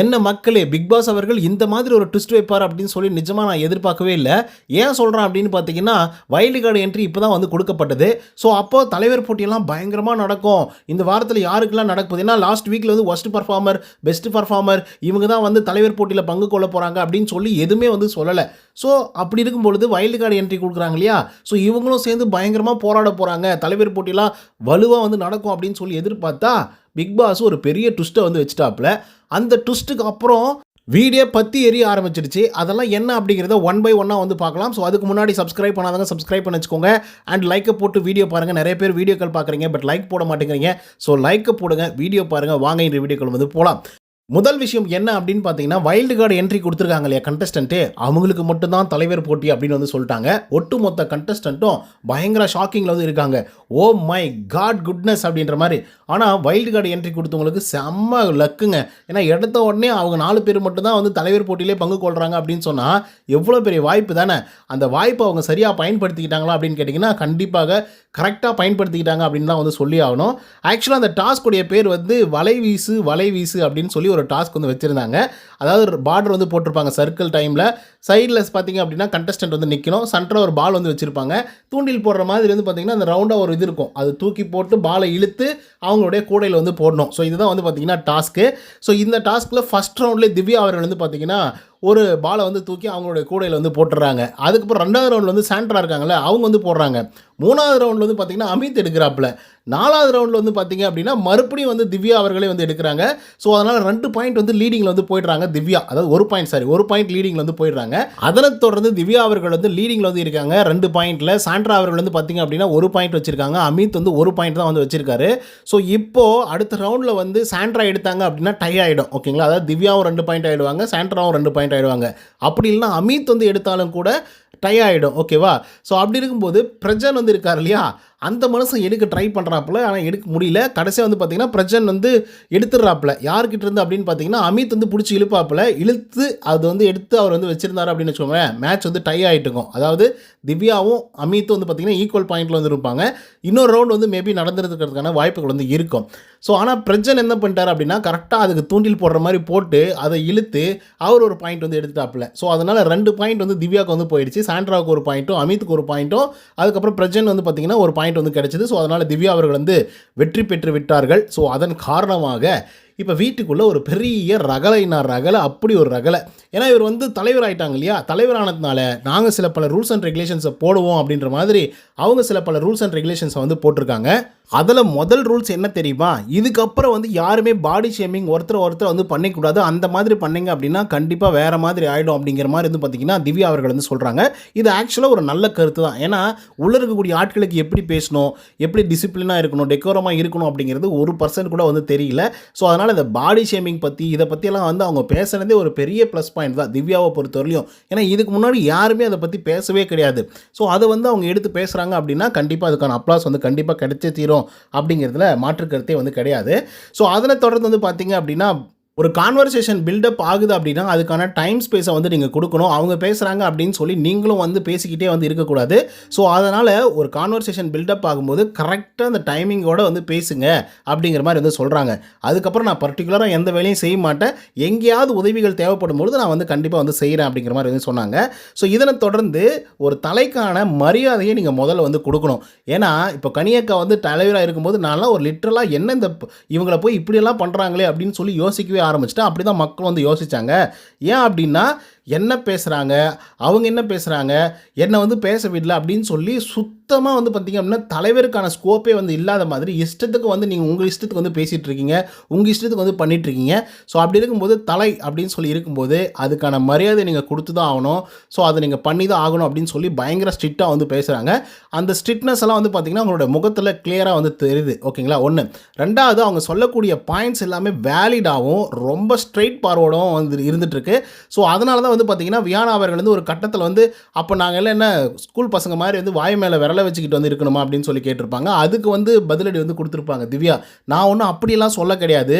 என்ன மக்களே big pass அவர்கள் இந்த மாதிரி ஒரு ட்விஸ்ட் வைப்பார் அப்படின்னு சொல்லி நிஜமாக நான் எதிர்பார்க்கவே இல்லை. ஏன் சொல்கிறேன் அப்படின்னு பார்த்தீங்கன்னா வைல்டு கார்டு என்ட்ரி இப்போ தான் வந்து கொடுக்கப்பட்டது. ஸோ அப்போ தலைவர் போட்டியெல்லாம் பயங்கரமாக நடக்கும். இந்த வாரத்தில் யாருக்கெல்லாம் நடக்குது ஏன்னா லாஸ்ட் வீக்கில் வந்து ஒஸ்ட் பர்ஃபார்மர் பெஸ்ட் பர்ஃபார்மர் இவங்க தான் வந்து தலைவர் போட்டியில் பங்கு கொள்ள போகிறாங்க அப்படின்னு சொல்லி எதுவுமே வந்து சொல்லலை. ஸோ அப்படி இருக்கும் பொழுது வைல்டு கார்டு என்ட்ரி கொடுக்குறாங்க இல்லையா? ஸோ இவங்களும் சேர்ந்து பயங்கரமாக போராட போகிறாங்க தலைவர் போட்டியெல்லாம் வலுவாக வந்து நடக்கும் அப்படின்னு சொல்லி எதிர்பார்த்தா பிக் பாஸ் ஒரு பெரிய ட்விஸ்ட்டை வந்து வச்சுட்டாப்புல. அந்த ட்விஸ்ட்டுக்கு அப்புறம் வீடியோ பற்றி எரிய ஆரம்பிச்சிடுச்சு. அதெல்லாம் என்ன அப்படிங்கிறத ஒன் பை ஒன்னாக வந்து பார்க்கலாம். ஸோ அதுக்கு முன்னாடி சப்ஸ்கிரைப் பண்ணாதவங்க சப்ஸ்கிரைப் பண்ணி வச்சுக்கோங்க அண்ட் லைக்கை போட்டு வீடியோ பாருங்கள் நிறைய பேர் வீடியோக்கள் பார்க்குறீங்க பட் லைக் போட மாட்டேங்கிறீங்க. ஸோ லைக்கை போடுங்க வீடியோ பாருங்கள் வாங்க இந்த வீடியோக்கள் வந்து போகலாம் முதல் விஷயம் என்ன அப்படின்னு பார்த்தீங்கன்னா வைல்டு கார்டு என்ட்ரி கொடுத்துருக்காங்க இல்லையா கண்டஸ்டன்ட்டு அவங்களுக்கு மட்டும்தான் தலைவர் போட்டி அப்படின்னு வந்து சொல்லிட்டாங்க. ஒட்டுமொத்த கண்டஸ்டன்ட்டும் பயங்கர ஷாக்கிங்கில் வந்து இருக்காங்க. ஓ மை காட் குட்னஸ் அப்படின்ற மாதிரி. ஆனால் வைல்டு கார்டு என்ட்ரி கொடுத்தவங்களுக்கு செம்ம லக்குங்க ஏன்னா எடுத்த உடனே அவங்க நாலு பேர் மட்டும்தான் வந்து தலைவர் போட்டியிலே பங்கு கொள்கிறாங்க அப்படின்னு சொன்னால் எவ்வளோ பெரிய வாய்ப்பு தானே? அந்த வாய்ப்பை அவங்க சரியாக பயன்படுத்திக்கிட்டாங்களா அப்படின்னு கேட்டிங்கன்னா கண்டிப்பாக கரெக்டாக பயன்படுத்திக்கிட்டாங்க அப்படின்னு தான் வந்து சொல்லி ஆகணும். ஆக்சுவலாக அந்த டாஸ்க்குடைய பேர் வந்து வலை வீசு வலை வீசு அப்படின்னு சொல்லி ஒரு டாஸ்க் வந்து வச்சுருந்தாங்க. அதாவது பார்டர் வந்து போட்டிருப்பாங்க சர்க்கிள் டைமில் சைடில் பார்த்தீங்க அப்படின்னா கண்டஸ்டன்ட் வந்து நிற்கணும் சென்டரில் ஒரு பால் வந்து வச்சுருப்பாங்க. தூண்டில் போடுற மாதிரி வந்து பார்த்திங்கன்னா அந்த ரவுண்டாக ஒரு இது இருக்கும். அது தூக்கி போட்டு பாலை இழுத்து அவங்க அவங்களுடைய கூடையில் வந்து போடணும். ஸோ இதுதான் வந்து பார்த்திங்கன்னா டாஸ்க்கு ஸோ இந்த டாஸ்க்கில் ஃபஸ்ட் ரவுண்ட்லேயே திவ்யா அவர்கள் வந்து பார்த்திங்கன்னா ஒரு பாலை வந்து தூக்கி அவங்களுடைய கூடையில் வந்து போட்டுடுறாங்க அதுக்கப்புறம் ரெண்டாவது ரவுண்டில் வந்து சாண்ட்ரா இருக்காங்கல்ல அவங்க வந்து போடுறாங்க. மூணாவது ரவுண்டில் வந்து பார்த்திங்கன்னா அமித் எடுக்கிறாப்புல. நாலாவது ரவுண்டில் வந்து பார்த்தீங்க அப்படின்னா மறுபடியும் வந்து திவ்யா அவர்களே வந்து எடுக்கிறாங்க. ஸோ அதனால் ரெண்டு பாயிண்ட் வந்து லீடிங்கில் வந்து போயிடுறாங்க திவ்யா. அதாவது ஒரு பாயிண்ட் சாரி ஒரு பாயிண்ட் லீடிங்கில் வந்து போயிடுறாங்க. அதனை தொடர்ந்து திவ்யா அவர்கள் வந்து லீடிங்கில் வந்து இருக்காங்க. ரெண்டு பாயிண்டில் சாண்ட்ரா அவர்கள் வந்து பார்த்தீங்க அப்படின்னா ஒரு பாயிண்ட் வச்சிருக்காங்க. அமித் வந்து ஒரு பாயிண்ட் தான் வந்து வச்சிருக்காரு. ஸோ இப்போது அடுத்த ரவுண்டில் வந்து சாண்ட்ரா எடுத்தாங்க அப்படின்னா டை ஆகிடும் ஓகேங்களா அதாவது திவ்யாவும் ரெண்டு பாயிண்ட் ஆகிடுவாங்க சாண்ட்ராவும் ரெண்டு பாயிண்ட் ஆகிடுவாங்க அப்படி இல்லைன்னா அமித் வந்து எடுத்தாலும் கூட டை ஆகிடும் ஓகேவா ஸோ அப்படி இருக்கும்போது பிரஜன் வந்து இருக்கார் இல்லையா? அந்த மனுஷன் எடுக்க ட்ரை பண்ணுறாப்புல ஆனால் எடுக்க முடியல. கடைசியாக வந்து பார்த்தீங்கன்னா பிரஜன் வந்து எடுத்துடுறாப்புல. யார்கிட்ட இருந்து அப்படின்னு பார்த்தீங்கன்னா அமித் வந்து பிடிச்சி இழுப்பாப்புல. இழுத்து அது வந்து எடுத்து அவர் வந்து வச்சுருந்தாரு அப்படின்னு வச்சுக்கோங்களேன். மேட்ச் வந்து டை ஆகிட்டுக்கும் அதாவது திவ்யாவும் அமித்தும் வந்து பார்த்திங்கன்னா ஈக்குவல் பாயிண்ட்டில் வந்து இருப்பாங்க. இன்னொரு ரவுண்ட் வந்து மேபி நடந்துருக்கிறதுக்கான வாய்ப்புகள் வந்து இருக்கும். ஸோ ஆனால் பிரஜன் என்ன பண்ணிட்டார் அப்படின்னா கரெக்டாக அதுக்கு தூண்டில் போடுற மாதிரி போட்டு அதை இழுத்து அவர் ஒரு பாயிண்ட் வந்து எடுத்துட்டாப்புல. ஸோ அதனால் ரெண்டு பாயிண்ட் வந்து திவ்யாவுக்கு வந்து போயிடுச்சு. சாண்ட்ராவுக்கு ஒரு பாயிண்ட்டும் அமித்துக்கு ஒரு பாயிண்ட்டும் அதுக்கப்புறம் பிரஜன் வந்து பார்த்திங்கன்னா ஒரு பாயிண்ட் வந்து கிடைச்சது. ஸோ அதனால் திவ்யா அவர்கள் வந்து வெற்றி பெற்று விட்டார்கள். ஸோ அதன் காரணமாக இப்போ வீட்டுக்குள்ளே ஒரு பெரிய ரகலைனா ரகலை அப்படி ஒரு ரகலை. ஏன்னா இவர் வந்து தலைவர் ஆகிட்டாங்க இல்லையா? தலைவர் ஆனதுனால நாங்கள் சில பல ரூல்ஸ் அண்ட் ரெகுலேஷன்ஸை போடுவோம் அப்படின்ற மாதிரி அவங்க சில பல ரூல்ஸ் அண்ட் ரெகுலேஷன்ஸை வந்து போட்டிருக்காங்க. அதில் முதல் ரூல்ஸ் என்ன தெரியுமா? இதுக்கப்புறம் வந்து யாருமே பாடி ஷேமிங் ஒருத்தர் ஒருத்தர் வந்து பண்ணிக்கூடாது. அந்த மாதிரி பண்ணிங்க அப்படின்னா கண்டிப்பாக வேறு மாதிரி ஆகிடும் அப்படிங்கிற மாதிரி வந்து பார்த்திங்கன்னா திவ்யா அவர்கள் வந்து சொல்கிறாங்க இது ஆக்சுவலாக ஒரு நல்ல கருத்து தான். ஏன்னா உள்ளே இருக்கக்கூடிய ஆட்களுக்கு எப்படி பேசணும் எப்படி டிசிப்ளினாக இருக்கணும் டெக்கோரமாக இருக்கணும் அப்படிங்கிறது ஒரு பர்சன்ட் கூட வந்து தெரியல. ஸோ அதனால் அதனால் இந்த பாடி ஷேமிங் பற்றி இதை பற்றியெல்லாம் வந்து அவங்க பேசுனதே ஒரு பெரிய ப்ளஸ் பாயிண்ட் தான் திவ்யாவை பொறுத்தவரையிலும். ஏன்னா இதுக்கு முன்னாடி யாருமே அதை பற்றி பேசவே கிடையாது. ஸோ அதை வந்து அவங்க எடுத்து பேசுகிறாங்க அப்படின்னா கண்டிப்பாக அதுக்கான அப்ளாஸ் வந்து கண்டிப்பாக கிடைச்சே தீரும் அப்படிங்கிறதுல மாற்று கருத்தே வந்து கிடையாது. ஸோ அதனை தொடர்ந்து வந்து பார்த்திங்க அப்படின்னா ஒரு கான்வர்சேஷன் பில்டப் ஆகுது அப்படின்னா அதுக்கான டைம் ஸ்பேஸை வந்து நீங்கள் கொடுக்கணும். அவங்க பேசுகிறாங்க அப்படின்னு சொல்லி நீங்களும் வந்து பேசிக்கிட்டே வந்து இருக்கக்கூடாது. ஸோ அதனால் ஒரு கான்வர்சேஷன் பில்டப் ஆகும்போது கரெக்டாக அந்த டைமிங்கோட வந்து பேசுங்க அப்படிங்கிற மாதிரி வந்து சொல்கிறாங்க அதுக்கப்புறம் நான் பர்டிகுலராக எந்த வேலையும் செய்ய மாட்டேன். எங்கேயாவது உதவிகள் தேவைப்படும் பொழுது நான் வந்து கண்டிப்பாக வந்து செய்கிறேன் அப்படிங்கிற மாதிரி வந்து சொன்னாங்க. ஸோ இதனை தொடர்ந்து ஒரு தலைக்கான மரியாதையை நீங்கள் முதல்ல வந்து கொடுக்கணும். ஏன்னா இப்போ கனியக்கா வந்து தலைவராக இருக்கும்போது நான்லாம் ஒரு லிட்டரலாக என்ன இந்த இவங்களை போய் இப்படியெல்லாம் பண்ணுறாங்களே அப்படின்னு சொல்லி யோசிக்கவே ஆரம்பிச்சிட்டேன். அப்படி தான் மக்கள் வந்து யோசிச்சாங்க. ஏன் அப்படின்னா என்ன பேசுகிறாங்க அவங்க என்ன பேசுகிறாங்க என்னை வந்து பேச விடல அப்படின்னு சொல்லி சுத்தமாக வந்து பார்த்திங்க அப்படின்னா தலைவருக்கான ஸ்கோப்பே வந்து இல்லாத மாதிரி இஷ்டத்துக்கு வந்து நீங்கள் உங்கள் இஷ்டத்துக்கு வந்து பேசிகிட்டு இருக்கீங்க. உங்கள் இஷ்டத்துக்கு வந்து பண்ணிகிட்ருக்கீங்க ஸோ அப்படி இருக்கும்போது தலை அப்படின்னு சொல்லி இருக்கும்போது அதுக்கான மரியாதை நீங்கள் கொடுத்து தான் ஆகணும். ஸோ அதை நீங்கள் பண்ணி தான் ஆகணும் அப்படின்னு சொல்லி பயங்கர ஸ்ட்ரிக்டாக வந்து பேசுகிறாங்க அந்த ஸ்ட்ரிக்ட்னஸ் எல்லாம் வந்து பார்த்திங்கன்னா அவங்களோட முகத்தில் கிளியராக வந்து தெரியுது. ஓகேங்களா? ஒன்று ரெண்டாவது அவங்க சொல்லக்கூடிய பாயிண்ட்ஸ் எல்லாமே வேலிடாகவும் ரொம்ப ஸ்ட்ரெயிட் பார்வோடும் வந்து இருந்துகிட்ருக்கு ஸோ அதனால தான் வந்து பார்த்தீங்கன்னா வியானா அவர்கள் வந்து ஒரு கட்டத்தில் வந்து அப்போ நாங்கள் எல்லாம் என்ன ஸ்கூல் பசங்க மாதிரி வந்து வாய் மேலே விரல வச்சுக்கிட்டு வந்து இருக்கணுமா அப்படின்னு சொல்லி கேட்டிருப்பாங்க. அதுக்கு வந்து பதிலடி வந்து கொடுத்துருப்பாங்க. திவ்யா நான் ஒன்றும் அப்படியெல்லாம் சொல்ல கிடையாது.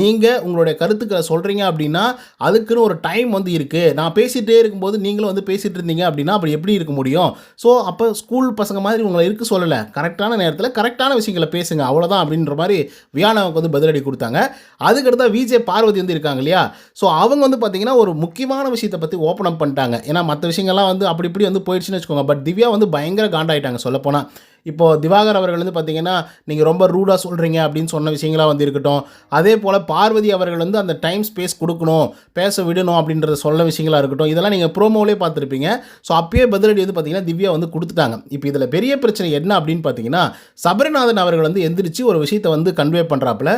நீங்கள் உங்களுடைய கருத்துக்களை சொல்கிறீங்க அப்படின்னா அதுக்குன்னு ஒரு டைம் வந்து இருக்குது நான் பேசிகிட்டே இருக்கும்போது நீங்களும் வந்து பேசிகிட்டு இருந்தீங்க அப்படின்னா அப்படி எப்படி இருக்க முடியும்? ஸோ அப்போ ஸ்கூல் பசங்க மாதிரி உங்களை இருக்க சொல்லலை. கரெக்டான நேரத்தில் கரெக்டான விஷயங்களை பேசுங்க. அவ்வளோதான் அப்படின்ற மாதிரி வியானாவுக்கு வந்து பதிலடி கொடுத்தாங்க. அதுக்கடுத்தா விஜே பார்வதி வந்து இருக்காங்க இல்லையா? ஸோ அவங்க வந்து பார்த்தீங்கன்னா ஒரு முக்கியமான விஷயத்தை பற்றி ஓப்பன் அப் பண்ணிட்டாங்க. ஏன்னா மற்ற விஷயங்கள்லாம் வந்து அப்படி இப்படி வந்து போயிடுச்சுன்னு வச்சுக்கோங்க. பட் திவ்யா வந்து பயங்கர காண்டாயிட்டாங்க சொல்லப்போனால் இப்போது திவாகர் அவர்கள் வந்து பார்த்தீங்கன்னா நீங்கள் ரொம்ப ரூடாக சொல்கிறீங்க அப்படின்னு சொன்ன விஷயங்களாக வந்து இருக்கட்டும் அதே போல் பார்வதி அவர்கள் வந்து அந்த டைம் ஸ்பேஸ் கொடுக்கணும் பேச விடணும் அப்படின்றத சொல்ல விஷயங்களாக இருக்கட்டும். இதெல்லாம் நீங்கள் ப்ரோமோவிலே பார்த்துருப்பீங்க. ஸோ அப்பயே பதிலடி வந்து பார்த்தீங்கன்னா திவ்யா வந்து கொடுத்துட்டாங்க. இப்போ இதில் பெரிய பிரச்சனை என்ன அப்படின்னு பார்த்தீங்கன்னா சபரிநாதன் அவர்கள் வந்து எந்திரிச்சு ஒரு விஷயத்தை வந்து கன்வே பண்ணுறாப்புல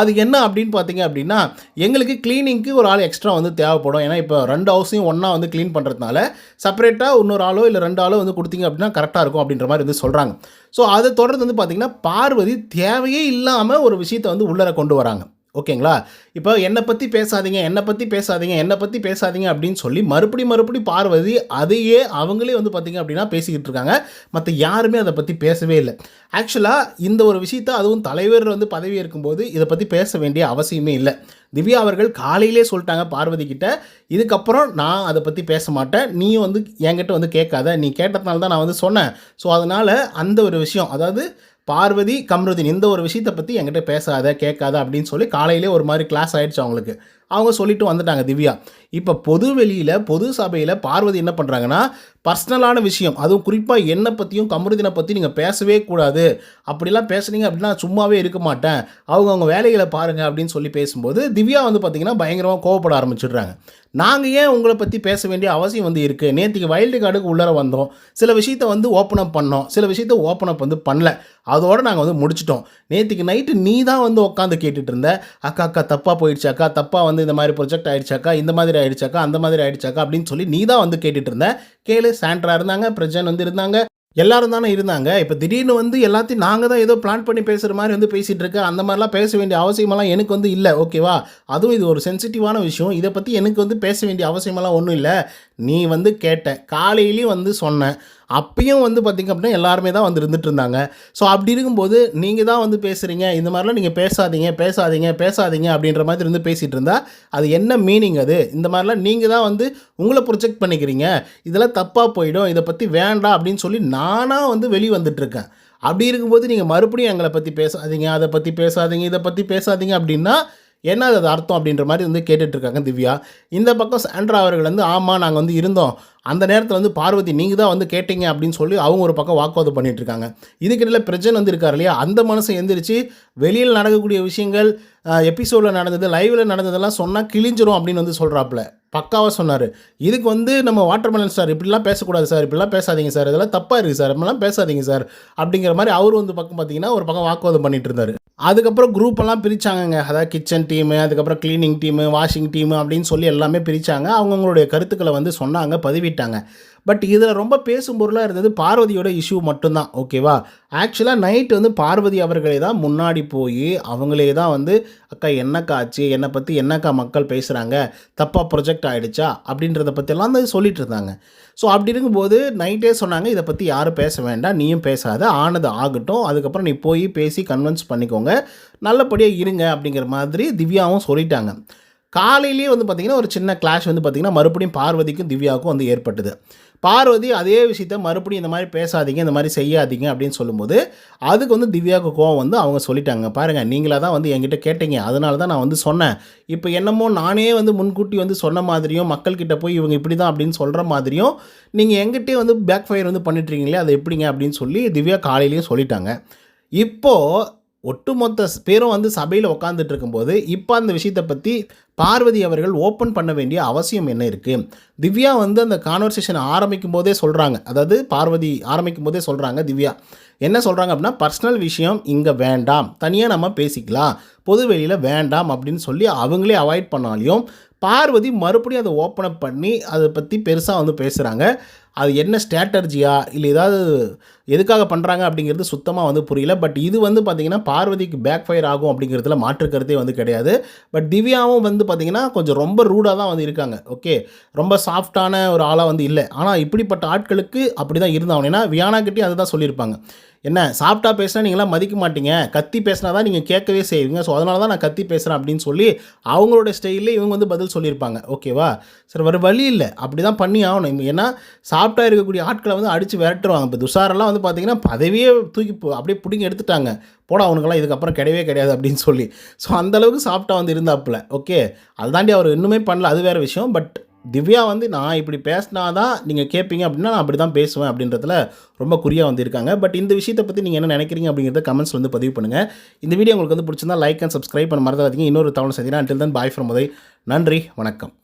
அது என்ன அப்படின்னு பார்த்தீங்க அப்படின்னா எங்களுக்கு க்ளீனிங்க்கு ஒரு ஆள் எக்ஸ்ட்ரா வந்து தேவைப்படும். ஏன்னா இப்போ ரெண்டு ஹவுஸையும் ஒன்றா வந்து க்ளீன் பண்ணுறதுனால செப்பரேட்டாக இன்னொரு ஆளோ இல்லை ரெண்டு ஆளோ வந்து கொடுத்தீங்க அப்படின்னா கரெக்டாக இருக்கும் அப்படின்ற மாதிரி வந்து சொல்கிறாங்க ஸோ அதை தொடர்ந்து வந்து பார்த்திங்கன்னா பார்வதி தேவையே இல்லாமல் ஒரு விஷயத்தை வந்து உள்ளர கொண்டு வராங்க. ஓகேங்களா? இப்போ என்னை பற்றி பேசாதீங்க என்னை பற்றி பேசாதீங்க என்னை பற்றி பேசாதீங்க அப்படின்னு சொல்லி மறுபடி மறுபடி பார்வதி அதையே அவங்களே வந்து பார்த்திங்க அப்படின்னா பேசிக்கிட்டு இருக்காங்க. மற்ற யாருமே அதை பற்றி பேசவே இல்லை. ஆக்சுவலாக இந்த ஒரு விஷயத்த அதுவும் தலைவர் வந்து பதவி இருக்கும்போது இதை பற்றி பேச வேண்டிய அவசியமே இல்லை. திவ்யா அவர்கள் காலையிலே சொல்லிட்டாங்க பார்வதி கிட்ட இதுக்கப்புறம் நான் அதை பற்றி பேச மாட்டேன். நீயும் வந்து என்கிட்ட வந்து கேட்காத. நீ கேட்டதுனால தான் நான் வந்து சொன்னேன். ஸோ அதனால் அந்த ஒரு விஷயம் அதாவது பார்வதி கம்ருதீன் இந்த ஒரு விஷயத்தை பற்றி என்கிட்ட பேசாத கேட்காத அப்படின்னு சொல்லி காலையிலே ஒரு மாதிரி கிளாஸ் ஆகிடுச்சு அவங்களுக்கு. அவங்க சொல்லிட்டு வந்துட்டாங்க திவ்யா. இப்போ பொது வெளியில் பொது சபையில் பார்வதி என்ன பண்ணுறாங்கன்னா பர்சனலான விஷயம். அதுவும் குறிப்பாக என்னை பற்றியும் கமருதினை பற்றி நீங்கள் பேசவே கூடாது. அப்படிலாம் பேசுனீங்க அப்படின்னா சும்மாவே இருக்க மாட்டேன். அவங்க அவங்க வேலைகளை பாருங்கள் அப்படின்னு சொல்லி பேசும்போது திவ்யா வந்து பார்த்திங்கன்னா பயங்கரமாக கோவப்பட ஆரம்பிச்சிடுறாங்க. நாங்கள் ஏன் உங்களை பற்றி பேச வேண்டிய அவசியம் வந்து இருக்குது நேற்றுக்கு வைல்டு கார்டுக்கு உள்ளார வந்தோம். சில விஷயத்த வந்து ஓப்பன் அப் பண்ணோம். சில விஷயத்த ஓப்பன் அப் வந்து பண்ணல. அதோடு நாங்கள் வந்து முடிச்சிட்டோம். நேற்றுக்கு நைட்டு நீ தான் வந்து உட்காந்து கேட்டுட்டு இருந்த அக்கா அக்கா தப்பாக போயிடுச்சாக்கா தப்பாக வந்து இந்த மாதிரி ப்ரொஜெக்ட் ஆகிடுச்சாக்கா இந்த மாதிரி ஆகிடுச்சாக்கா அந்த மாதிரி ஆகிடுச்சாக்கா அப்படின்னு சொல்லி நீ தான் வந்து கேட்டுட்டு இருந்த கேளு சாண்ட்ரா இருந்தாங்க பிரஜன் வந்து இருந்தாங்க எல்லாரும் தானே இருந்தாங்க. இப்போ திடீர்னு வந்து எல்லாத்தையும் நாங்கள் தான் ஏதோ பிளான் பண்ணி பேசுகிற மாதிரி வந்து பேசிகிட்டு இருக்க. அந்த மாதிரிலாம் பேச வேண்டிய அவசியமெல்லாம் எனக்கு வந்து இல்லை ஓகேவா அதுவும் இது ஒரு சென்சிட்டிவான விஷயம். இதை பற்றி எனக்கு வந்து பேச வேண்டிய அவசியமெல்லாம் ஒன்றும் இல்லை. நீ வந்து கேட்ட காலையிலையும் வந்து சொன்னேன். அப்பயும் வந்து பார்த்திங்க அப்படின்னா எல்லாருமே தான் வந்து இருந்துட்டு இருந்தாங்க. ஸோ அப்படி இருக்கும்போது நீங்கள் தான் வந்து பேசுகிறீங்க இந்த மாதிரிலாம் நீங்கள் பேசாதீங்க பேசாதீங்க பேசாதீங்க அப்படின்ற மாதிரி இருந்து பேசிகிட்டு இருந்தா அது என்ன மீனிங் அது? இந்த மாதிரிலாம் நீங்கள் தான் வந்து உங்களை ப்ரொஜெக்ட் பண்ணிக்கிறீங்க. இதெல்லாம் தப்பாக போயிடும். இதை பற்றி வேண்டாம் அப்படின்னு சொல்லி நானாக வந்து வெளியே வந்துட்டுருக்கேன் அப்படி இருக்கும்போது நீங்கள் மறுபடியும் எங்களை பற்றி பேசாதீங்க அதை பற்றி பேசாதீங்க இதை பற்றி பேசாதீங்க அப்படின்னா என்ன அது அர்த்தம் அப்படின்ற மாதிரி வந்து கேட்டுட்ருக்காங்க திவ்யா. இந்த பக்கம் சாண்ட்ரா அவர்கள் வந்து ஆமாம் நாங்கள் வந்து இருந்தோம். அந்த நேரத்தில் வந்து பார்வதி நீங்கள் தான் வந்து கேட்டீங்க அப்படின்னு சொல்லி அவங்க ஒரு பக்கம் வாக்குவாதம் பண்ணிட்டு இருக்காங்க இதுக்கிடையில் பிரஜன் வந்து இருக்கார் இல்லையா? அந்த மனசை எந்திரிச்சு வெளியில் நடக்கக்கூடிய விஷயங்கள் எபிசோடில் நடந்தது லைவில் நடந்ததெல்லாம் சொன்னால் கிழிஞ்சிரும் அப்படின்னு வந்து சொல்கிறாப்புல பக்காவாக சொன்னார். இதுக்கு வந்து நம்ம வாட்டர்மெலன் சார் இப்படிலாம் பேசக்கூடாது சார் இப்படிலாம் பேசாதீங்க சார் இதெல்லாம் தப்பாக இருக்குது சார் இப்படிலாம் பேசாதீங்க சார் அப்படிங்கிற மாதிரி அவர் வந்து பக்கம் பார்த்தீங்கன்னா ஒரு பக்கம் வாக்குவாதம் பண்ணிட்டு இருந்தார் அதுக்கப்புறம் குரூப் எல்லாம் பிரித்தாங்கங்க அதாவது கிச்சன் டீமு அதுக்கப்புறம் க்ளீனிங் டீமு வாஷிங் டீமு அப்படின்னு சொல்லி எல்லாமே பிரித்தாங்க அவங்கவுங்களுடைய கருத்துக்களை வந்து சொன்னாங்க சொல்லிட்டாங்க. பட் இதில் ரொம்ப பேசும் பொருளாக இருந்தது பார்வதியோட இஷ்யூ மட்டும்தான் ஓகேவா ஆக்சுவலாக நைட் வந்து பார்வதி அவர்களே தான் முன்னாடி போய் அவங்களே தான் வந்து அக்கா என்னக்கா ஆச்சு? என்னை பற்றி என்னக்கா மக்கள் பேசுகிறாங்க தப்பாக ப்ரொஜெக்ட் ஆகிடுச்சா அப்படின்றத பற்றிலாம் வந்து சொல்லிட்டு இருந்தாங்க. ஸோ அப்படி இருக்கும்போது நைட்டே சொன்னாங்க இதை பற்றி யாரும் பேச வேண்டாம் நீயும் பேசாத ஆனது ஆகட்டும். அதுக்கப்புறம் நீ போய் பேசி கன்வின்ஸ் பண்ணிக்கோங்க. நல்லபடியாக இருங்க அப்படிங்கிற மாதிரி திவ்யாவும் சொல்லிட்டாங்க. காலையிலேயே வந்து பார்த்திங்கன்னா ஒரு சின்ன கிளாஷ் வந்து பார்த்திங்கன்னா மறுபடியும் பார்வதிக்கும் திவ்யாவுக்கும் வந்து ஏற்பட்டது. பார்வதி அதே விஷயத்த மறுபடியும் இந்த மாதிரி பேசாதீங்க இந்த மாதிரி செய்யாதீங்க அப்படின்னு சொல்லும்போது அதுக்கு வந்து திவ்யாவுக்கு கோவம் வந்து அவங்க சொல்லிட்டாங்க. பாருங்கள் நீங்களாக தான் வந்து என்கிட்ட கேட்டீங்க. அதனால தான் நான் வந்து சொன்னேன். இப்போ என்னமோ நானே வந்து முன்கூட்டி வந்து சொன்ன மாதிரியும் மக்கள்கிட்ட போய் இவங்க இப்படி தான் அப்படின்னு சொல்கிற மாதிரியும் நீங்கள் எங்கிட்டே வந்து பேக் ஃபயர் வந்து பண்ணிட்டுருக்கீங்களே அது எப்படிங்க அப்படின்னு சொல்லி திவ்யா காலையிலேயே சொல்லிட்டாங்க. இப்போது ஒட்டுமொத்த பேரும் வந்து சபையில் உட்காந்துட்டு இருக்கும்போது இப்போ அந்த விஷயத்தை பற்றி பார்வதி அவர்கள் ஓப்பன் பண்ண வேண்டிய அவசியம் என்ன இருக்குது திவ்யா வந்து அந்த கான்வர்சேஷன் ஆரம்பிக்கும் போதே சொல்கிறாங்க அதாவது பார்வதி ஆரம்பிக்கும் போதே சொல்கிறாங்க திவ்யா. என்ன சொல்கிறாங்க அப்படின்னா பர்சனல் விஷயம் இங்கே வேண்டாம். தனியாக நம்ம பேசிக்கலாம். பொது வெளியில் வேண்டாம் அப்படின்னு சொல்லி அவங்களே அவாய்ட் பண்ணாலையும் பார்வதி மறுபடியும் அதை ஓப்பன் அப் பண்ணி அதை பற்றி பெருசாக வந்து பேசுகிறாங்க அது என்ன ஸ்ட்ராட்டர்ஜியா இல்லை ஏதாவது எதுக்காக பண்ணுறாங்க அப்படிங்கிறது சுத்தமாக வந்து புரியல. பட் இது வந்து பார்த்திங்கன்னா பார்வதிக்கு பேக் ஃபயர் ஆகும் அப்படிங்கிறதுல மாற்று கருத்தே வந்து கிடையாது. பட் திவ்யாவும் வந்து பார்த்திங்கன்னா கொஞ்சம் ரொம்ப ரூடாக தான் வந்து இருக்காங்க. ஓகே ரொம்ப சாஃப்டான ஒரு ஆளாக வந்து இல்லை. ஆனால் இப்படிப்பட்ட ஆட்களுக்கு அப்படி தான் இருந்தாங்க ஏன்னா வியானாக்கிட்டே அதை தான் சொல்லியிருப்பாங்க. என்ன சாப்பிட்டா பேசினா நீங்களாம் மதிக்க மாட்டீங்க. கத்தி பேசினா தான் நீங்கள் கேட்கவே செய்வீங்க. ஸோ அதனால தான் நான் கத்தி பேசுகிறேன் அப்படின்னு சொல்லி அவங்களோட ஸ்டைலில் இவங்க வந்து பதில் சொல்லியிருப்பாங்க. ஓகேவா சரி வேறு வழி இல்லை. அப்படி தான் பண்ணி ஆகணும். ஏன்னா சாப்பிட்டா இருக்கக்கூடிய ஆட்களை வந்து அடித்து விரட்டுருவாங்க. இப்போ துஷாரெல்லாம் வந்து பார்த்தீங்கன்னா பதவியே தூக்கி அப்படியே பிடிங்கி எடுத்துட்டாங்க. போட அவனுக்கெல்லாம் இதுக்கப்புறம் கிடையவே கிடையாது அப்படின்னு சொல்லி. ஸோ அந்தளவுக்கு சாப்பிட்டா வந்து இருந்தாப்புல. ஓகே அதுதாண்டி அவர் இன்னுமே பண்ணல. அது வேறு விஷயம். பட் திவ்யா வந்து நான் இப்படி பேசினா தான் நீங்கள் கேட்பீங்க அப்படின்னா நான் அப்படி தான் பேசுவேன் அப்படின்றதுல ரொம்ப குறியாக வந்திருக்காங்க. பட் இந்த விஷயத்தை பற்றி நீங்கள் என்ன நினைக்கிறீங்க அப்படிங்கிறத கமெண்ட்ஸ் வந்து பதிவு பண்ணுங்கள் இந்த வீடியோ உங்களுக்கு வந்து பிடிச்சிருந்தா லைக் அண்ட் சப்ஸ்கிரைப் பண்ண மறந்துடாதீங்க. இன்னொரு தவணை சந்தினா until then bye from Uday நன்றி வணக்கம்.